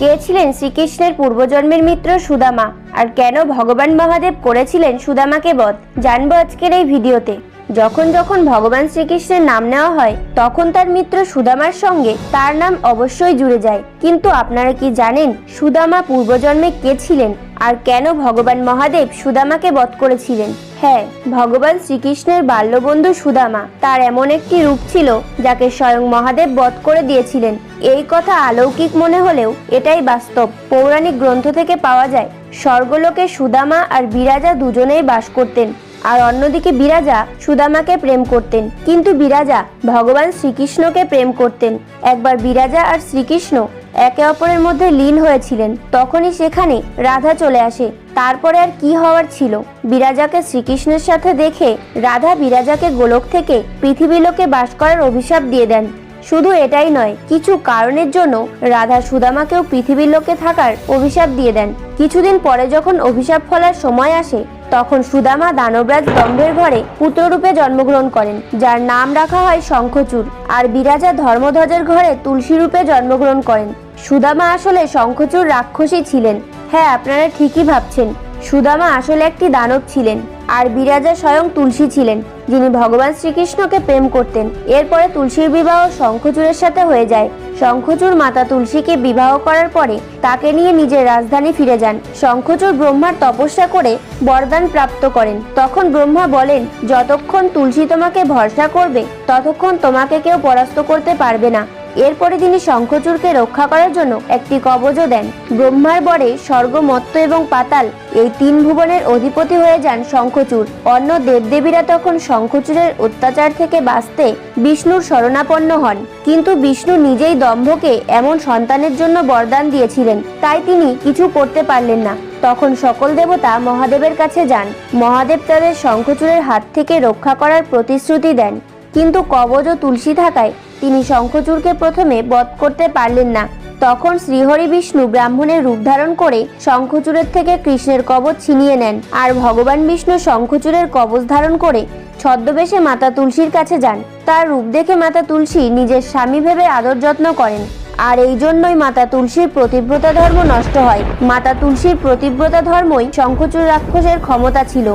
কে ছিলেন শ্রীকৃষ্ণের পূর্বজন্মের মিত্র সুদামা। আর কেন ভগবান মহাদেব করেছিলেন সুদামাকে বধ? জানব আজকের এই ভিডিওতে। যখন যখন ভগবান শ্রীকৃষ্ণের নাম নেওয়া হয়, তখন তার মিত্র সুদামার সঙ্গে তার নাম অবশ্যই জুড়ে যায়। কিন্তু আপনারা কি জানেন সুদামা পূর্বজন্মে কে ছিলেন? আর কেন ভগবান মহাদেব সুদামাকে বধ করেছিলেন? হ্যাঁ ভগবান শ্রীকৃষ্ণের বাল্যবন্ধু সুদামা তার এমন একটি রূপ ছিল যাকে স্বয়ং মহাদেব বধ করে দিয়েছিলেন। এই কথা অলৌকিক মনে হলেও এটাই বাস্তব। পৌরাণিক গ্রন্থ থেকে পাওয়া যায়, স্বর্গলোকে সুদামা আর বিরাজা দুজনেই বাস করতেন আর অন্যদিকে বিরাজা সুদামাকে প্রেম করতেন। কিন্তু বিরাজা ভগবান শ্রীকৃষ্ণকে প্রেম করতেন। একবার বিরাজা আর শ্রীকৃষ্ণ একে অপরের মধ্যে লীন হয়েছিলেন। তখনই সেখানে রাধা চলে আসে। তারপরে আর কি হওয়ার ছিল? বিরাজাকে শ্রীকৃষ্ণের সাথে দেখে রাধা বিরাজাকে গোলক থেকে পৃথিবীলোকে বাস করার অভিশাপ দিয়ে দেন। শুধু এটাই নয়, কিছু কারণের জন্য রাধা সুদামাকেও পৃথিবীর লোকে থাকার অভিশাপ দিয়ে দেন। কিছুদিন পরে যখন অভিশাপ ফলার সময় আসে তখন সুদামা দানবরাজ দম্ভের ঘরে পুত্ররূপে জন্মগ্রহণ করেন, যার নাম রাখা হয় শঙ্খচূড়। আর বিরাজা ধর্মধ্বজের ঘরে তুলসী রূপে জন্মগ্রহণ করেন। সুদামা আসলে শঙ্খচূড় রাক্ষসী ছিলেন। হ্যাঁ আপনারা ঠিকই ভাবছেন। সুদামা আসলে একটি দানব ছিলেন, আর বিরাজা স্বয়ং তুলসী ছিলেন, যিনি ভগবান শ্রীকৃষ্ণকে প্রেম করতেন। এরপরে তুলসীর বিবাহ শঙ্খচূড়ের সাথে হয়ে যায়। শঙ্খচূড় মাতা তুলসীকে বিবাহ করার পরে তাকে নিয়ে নিজের রাজধানী ফিরে যান। শঙ্খচুর ব্রহ্মার তপস্যা করে বরদান প্রাপ্ত করেন। তখন ব্রহ্মা বলেন, যতক্ষণ তুলসী তোমাকে ভরসা করবে, ততক্ষণ তোমাকে কেউ পরাস্ত করতে পারবে না। এরপরে তিনি শঙ্খচূড়কে রক্ষা করার জন্য একটি কবজও দেন। ব্রহ্মার বরে স্বর্গ মত্ত এবং পাতাল এই তিন ভুবনের অধিপতি হয়ে যান শঙ্খচূড়। অন্য দেবদেবীরা তখন শঙ্খচূড়ের অত্যাচার থেকে বাঁচতে বিষ্ণুর শরণাপন্ন হন। কিন্তু বিষ্ণু নিজেই দম্ভকে এমন সন্তানের জন্য বরদান দিয়েছিলেন, তাই তিনি কিছু করতে পারলেন না। তখন সকল দেবতা মহাদেবের কাছে যান। মহাদেব তাদের শঙ্খচূড়ের হাত থেকে রক্ষা করার প্রতিশ্রুতি দেন। কিন্তু কবজ ও তুলসী থাকায় তিনি শঙ্খচূড়কে প্রথমে বধ করতে পারলেন না। তখন শ্রীহরি বিষ্ণু ব্রাহ্মণের রূপ ধারণ করে শঙ্খচূড়ের থেকে কৃষ্ণের কবচ ছিনিয়ে নেন আর ভগবান বিষ্ণু শঙ্খচূড়ের কবচ ধারণ করে ছদ্মবেশে মাতা তুলসীর কাছে যান। তার রূপ দেখে মাতা তুলসী নিজের স্বামী ভেবে আদর যত্ন করেন। আর এই জন্যই মাতা তুলসীর প্রতিব্রতা ধর্ম নষ্ট হয়। মাতা তুলসীর প্রতিব্রতা ধর্মই শঙ্খচূড় রাক্ষসের ক্ষমতা ছিল।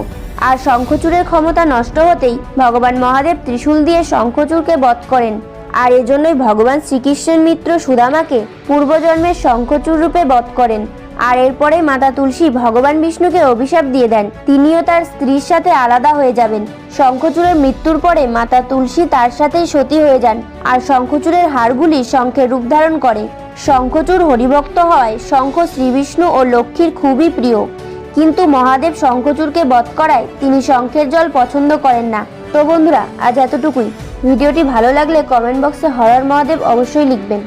আর শঙ্খচূড়ের ক্ষমতা নষ্ট হতেই ভগবান মহাদেব ত্রিশূল দিয়ে শঙ্খচূড়কে বধ করেন। আর এজন্যই ভগবান শ্রীকৃষ্ণের মিত্র সুদামাকে পূর্বজন্মের শঙ্খচূড় রূপে বধ করেন। আর এরপরে মাতা তুলসী ভগবান বিষ্ণুকে অভিশাপ দিয়ে দেন। তিনিও তার স্ত্রীর সাথে আলাদা হয়ে যাবেন। শঙ্খচূড়ের মৃত্যুর পরে মাতা তুলসী তার সাথেই সতী হয়ে যান আর শঙ্খচূড়ের হাড়গুলি শঙ্খের রূপ ধারণ করে। শঙ্খচূড় হরিভক্ত হওয়ায় শঙ্খ শ্রীবিষ্ণু ও লক্ষ্মীর খুবই প্রিয়। কিন্তু মহাদেব শঙ্খচূড়কে বধ করায় তিনি শঙ্খের জল পছন্দ করেন না। তো বন্ধুরা, আজ এতটুকুই। ভিডিওটি ভালো লাগলে কমেন্ট বক্সে হরর মহাদেব অবশ্যই লিখবেন।